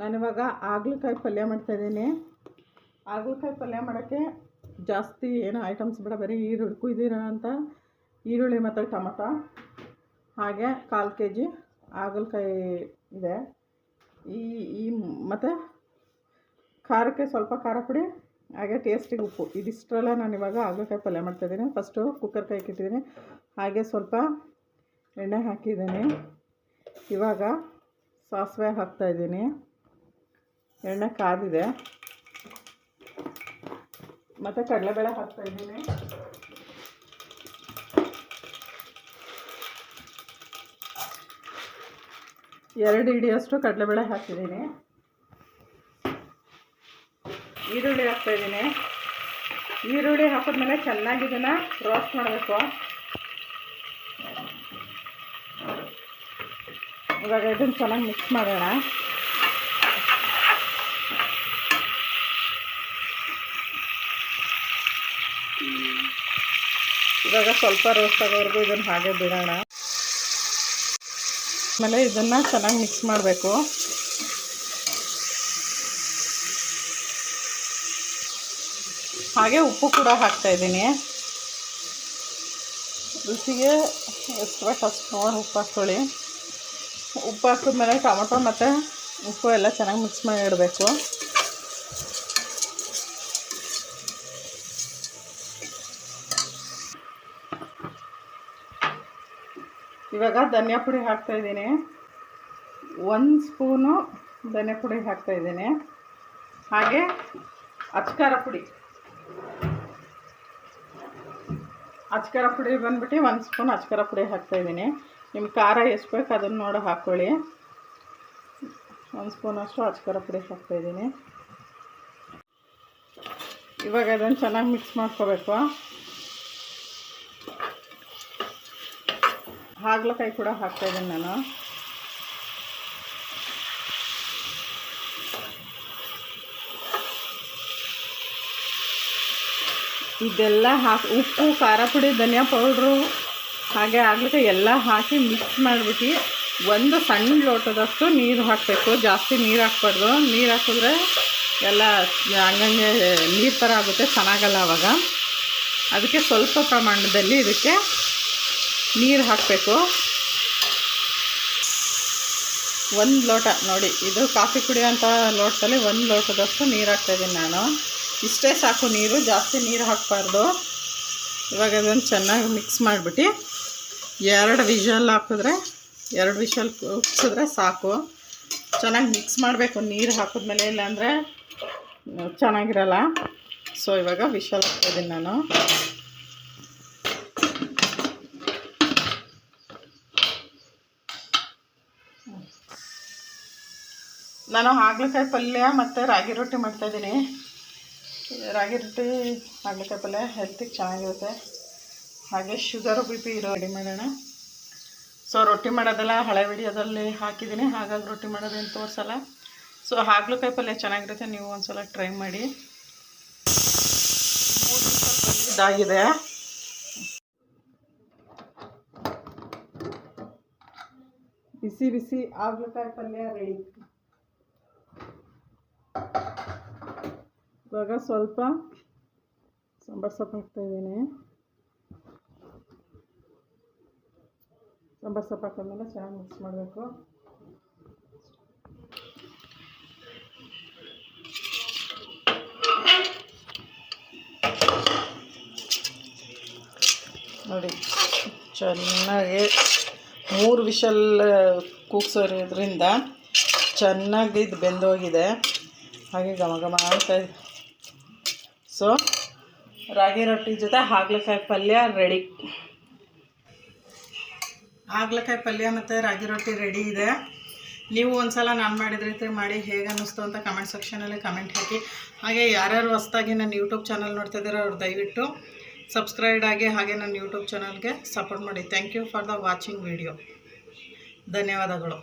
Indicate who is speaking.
Speaker 1: ನಾನಿವಾಗ ಹಾಗಲಕಾಯಿ ಪಲ್ಯ ಮಾಡ್ತಾಯಿದ್ದೀನಿ. ಹಾಗಲಕಾಯಿ ಪಲ್ಯ ಮಾಡೋಕ್ಕೆ ಜಾಸ್ತಿ ಏನು ಐಟಮ್ಸ್ ಬೇಡ, ಬರೀ ಈರುಳ್ಳಿ ಕುಯ್ದಿರೋ ಅಂತ ಈರುಳ್ಳಿ ಮತ್ತು ಟೊಮಟೊ. ಹಾಗೆ ಕಾಲು ಕೆ ಜಿ ಹಾಗಲಕಾಯಿ ಇದೆ. ಈ ಈ ಮತ್ತು ಖಾರಕ್ಕೆ ಸ್ವಲ್ಪ ಖಾರ ಪುಡಿ, ಹಾಗೆ ಟೇಸ್ಟಿಗೆ ಉಪ್ಪು. ಇದಿಷ್ಟರಲ್ಲ ನಾನು ಇವಾಗ ಹಾಗಲಕಾಯಿ ಪಲ್ಯ ಮಾಡ್ತಾಯಿದ್ದೀನಿ. ಫಸ್ಟು ಕುಕ್ಕರ್ ಕೈ ಇಟ್ಟಿದ್ದೀನಿ. ಹಾಗೆ ಸ್ವಲ್ಪ ಎಣ್ಣೆ ಹಾಕಿದ್ದೀನಿ. ಇವಾಗ ಸಾಸಿವೆ ಹಾಕ್ತಾಯಿದ್ದೀನಿ. ಎಣ್ಣೆ ಕಾದಿದೆ. ಮತ್ತು ಕಡಲೆಬೇಳೆ ಹಾಕ್ತಾಯಿದ್ದೀನಿ ಎರಡು ಹಿಡಿಯಷ್ಟು ಕಡಲೆಬೇಳೆ ಹಾಕಿದ್ದೀನಿ. ಈರುಳ್ಳಿ ಹಾಕ್ತಾಯಿದ್ದೀನಿ ಈರುಳ್ಳಿ ಹಾಕಿದ್ಮೇಲೆ ಚೆನ್ನಾಗಿ ಇದನ್ನು ರೋಸ್ಟ್ ಮಾಡಬೇಕು. ಇವಾಗ ಇದನ್ನು ಚೆನ್ನಾಗಿ ಮಿಕ್ಸ್ ಮಾಡೋಣ. ಇವಾಗ ಸ್ವಲ್ಪ ರೋಸ್ಟ್ ಆಗೋವರೆಗೂ ಇದನ್ನು ಹಾಗೆ ಬಿಡೋಣ. ಆಮೇಲೆ ಇದನ್ನು ಚೆನ್ನಾಗಿ ಮಿಕ್ಸ್ ಮಾಡಬೇಕು. ಹಾಗೆ ಉಪ್ಪು ಕೂಡ ಹಾಕ್ತಾ ಇದ್ದೀನಿ. ರುಚಿಗೆ ಎಷ್ಟು ಬೇಕು ಅಷ್ಟು ನೋಡಿ ಉಪ್ಪು ಹಾಕ್ಕೊಳ್ಳಿ. ಉಪ್ಪು ಹಾಕಿದ್ಮೇಲೆ ಟೊಮೊಟೊ ಮತ್ತು ಉಪ್ಪು ಎಲ್ಲ ಚೆನ್ನಾಗಿ ಮಿಕ್ಸ್ ಮಾಡಿ ಇಡಬೇಕು. ಇವಾಗ ಧನಿಯಾ ಪುಡಿ ಹಾಕ್ತಾಯಿದ್ದೀನಿ ಒಂದು ಸ್ಪೂನು ಧನಿಯಾ ಪುಡಿ ಹಾಕ್ತಾಯಿದ್ದೀನಿ ಹಾಗೆ ಅಚ್ಕಾರ ಪುಡಿ. ಅಚ್ಕಾರ ಪುಡಿ ಬಂದ್ಬಿಟ್ಟು ಒಂದು ಸ್ಪೂನ್ ಅಚ್ಕಾರ ಪುಡಿ ಹಾಕ್ತಾಯಿದ್ದೀನಿ ನಿಮ್ಮ ಖಾರ ಎಷ್ಟು ಬೇಕು ಅದನ್ನು ನೋಡಿ ಹಾಕ್ಕೊಳ್ಳಿ ಒಂದು ಸ್ಪೂನಷ್ಟು ಅಚ್ಕಾರ ಪುಡಿ ಹಾಕ್ತಾಯಿದ್ದೀನಿ ಇವಾಗ ಅದನ್ನು ಚೆನ್ನಾಗಿ ಮಿಕ್ಸ್ ಮಾಡ್ಕೋಬೇಕು. ಹಾಗಲಕಾಯಿ ಕೂಡ ಹಾಕ್ತಾಯಿದ್ದೀನಿ ನಾನು. ಇದೆಲ್ಲ ಹಾಕಿ, ಉಪ್ಪು, ಖಾರ ಪುಡಿ, ಧನಿಯಾ ಪೌಡ್ರು, ಹಾಗೆ ಹಾಗಲಕಾಯಿ ಎಲ್ಲ ಹಾಕಿ ಮಿಕ್ಸ್ ಮಾಡಿಬಿಟ್ಟು ಒಂದು ಸಣ್ಣ ಲೋಟದಷ್ಟು ನೀರು ಹಾಕಬೇಕು. ಜಾಸ್ತಿ ನೀರು ಹಾಕ್ಬಾರ್ದು. ನೀರು ಹಾಕಿದ್ರೆ ಎಲ್ಲ ಹಂಗಂಗೆ ನೀರು ಥರ ಆಗುತ್ತೆ. ಚೆನ್ನಾಗಲ್ಲ ಆವಾಗ ಅದಕ್ಕೆ ಸ್ವಲ್ಪ ಪ್ರಮಾಣದಲ್ಲಿ ಇದಕ್ಕೆ ನೀರು ಹಾಕಬೇಕು. ಒಂದು ಲೋಟ ನೋಡಿ, ಇದು ಕಾಫಿ ಕುಡಿಯೋಂಥ ಲೋಟದಲ್ಲಿ ಒಂದು ಲೋಟದಷ್ಟು ನೀರು ಹಾಕ್ತಾಯಿದ್ದೀನಿ ನಾನು. ಇಷ್ಟೇ ಸಾಕು ನೀರು, ಜಾಸ್ತಿ ನೀರು ಹಾಕಬಾರ್ದು. ಇವಾಗ ಅದನ್ನು ಚೆನ್ನಾಗಿ ಮಿಕ್ಸ್ ಮಾಡಿಬಿಟ್ಟು ಎರಡು ವಿಷಲ್ ಹಾಕಿದ್ರೆ, ಎರಡು ವಿಷಲ್ ಕುಗ್ಸಿದ್ರೆ ಸಾಕು. ಚೆನ್ನಾಗಿ ಮಿಕ್ಸ್ ಮಾಡಬೇಕು ನೀರು ಹಾಕಿದ್ಮೇಲೆ, ಇಲ್ಲಾಂದರೆ ಚೆನ್ನಾಗಿರಲ್ಲ. ಸೊ ಇವಾಗ ವಿಷಲ್ ಹಾಕ್ತಾಯಿದ್ದೀನಿ ನಾನು. ನಾನು ಹಾಗಲಕಾಯಿ ಪಲ್ಯ ಮತ್ತು ರಾಗಿ ರೊಟ್ಟಿ ಮಾಡ್ತಾಯಿದ್ದೀನಿ ರಾಗಿ ರೊಟ್ಟಿ, ಹಾಗಲಕಾಯಿ ಪಲ್ಯ ಹೆಲ್ತಿಗೆ ಚೆನ್ನಾಗಿರುತ್ತೆ. ಹಾಗೆ ಶುಗರು ಬಿ ಪಿ ಇರೋ ರೆಡಿ ಮಾಡೋಣ. ಸೊ ರೊಟ್ಟಿ ಮಾಡೋದೆಲ್ಲ ಹಳೆ ವಿಡಿಯೋದಲ್ಲಿ ಹಾಕಿದ್ದೀನಿ. ಹಾಗಾಗಿ ರೊಟ್ಟಿ ಮಾಡೋದೇನು ತೋರಿಸಲ್ಲ. ಸೊ ಹಾಗಲಕಾಯಿ ಪಲ್ಯ ಚೆನ್ನಾಗಿರುತ್ತೆ. ನೀವು ಒಂದು ಸಲ ಟ್ರೈ ಮಾಡಿ. ಇದಾಗಿದೆ. ಬಿಸಿ ಬಿಸಿ ಹಾಗಲಕಾಯಿ ಪಲ್ಯ ರೆಡಿ ಇವಾಗ ಸ್ವಲ್ಪ ಸಾಂಬಾರು ಸೊಪ್ಪು ಹಾಕ್ತಾಯಿದ್ದೀನಿ ಸಾಂಬಾರು ಸೊಪ್ಪು ಹಾಕಿದ್ಮೇಲೆ ಚೆನ್ನಾಗಿ ಮಿಕ್ಸ್ ಮಾಡಬೇಕು. ನೋಡಿ, ಚೆನ್ನಾಗಿ ಮೂರು ವಿಷಲ್ ಕೂಗ್ಸೋರಿದ್ರಿಂದ ಚೆನ್ನಾಗಿ ಇದು ಬೆಂದೋಗಿದೆ. ಹಾಗೆ ಘಮ ಘಮ ಅಂತ ಸೊ ರಾಗಿ ರೊಟ್ಟಿ ಜೊತೆ ಹಾಗಲಕಾಯಿ ಪಲ್ಯ ರೆಡಿ ಹಾಗಲಕಾಯಿ ಪಲ್ಯ ಮತ್ತು ರಾಗಿ ರೊಟ್ಟಿ ರೆಡಿ ಇದೆ. ನೀವು ಒಂದ್ಸಲ ನಾನು ಮಾಡಿದ ರೀತಿ ಮಾಡಿ ಹೇಗೆ ಅನ್ನಿಸ್ತು ಅಂತ ಕಮೆಂಟ್ ಸೆಕ್ಷನಲ್ಲಿ ಕಮೆಂಟ್ ಹಾಕಿ. ಹಾಗೆ ಯಾರ್ಯಾರು ಹೊಸ್ದಾಗಿ ನನ್ನ ಯೂಟ್ಯೂಬ್ ಚಾನಲ್ ನೋಡ್ತಾ ಇದ್ದೀರೋ ಅವ್ರು ದಯವಿಟ್ಟು ಸಬ್ಸ್ಕ್ರೈಬ್ ಆಗಿ ಹಾಗೆ ನನ್ನ ಯೂಟ್ಯೂಬ್ ಚಾನಲ್ಗೆ ಸಪೋರ್ಟ್ ಮಾಡಿ. Thank you for the watching video ಧನ್ಯವಾದಗಳು.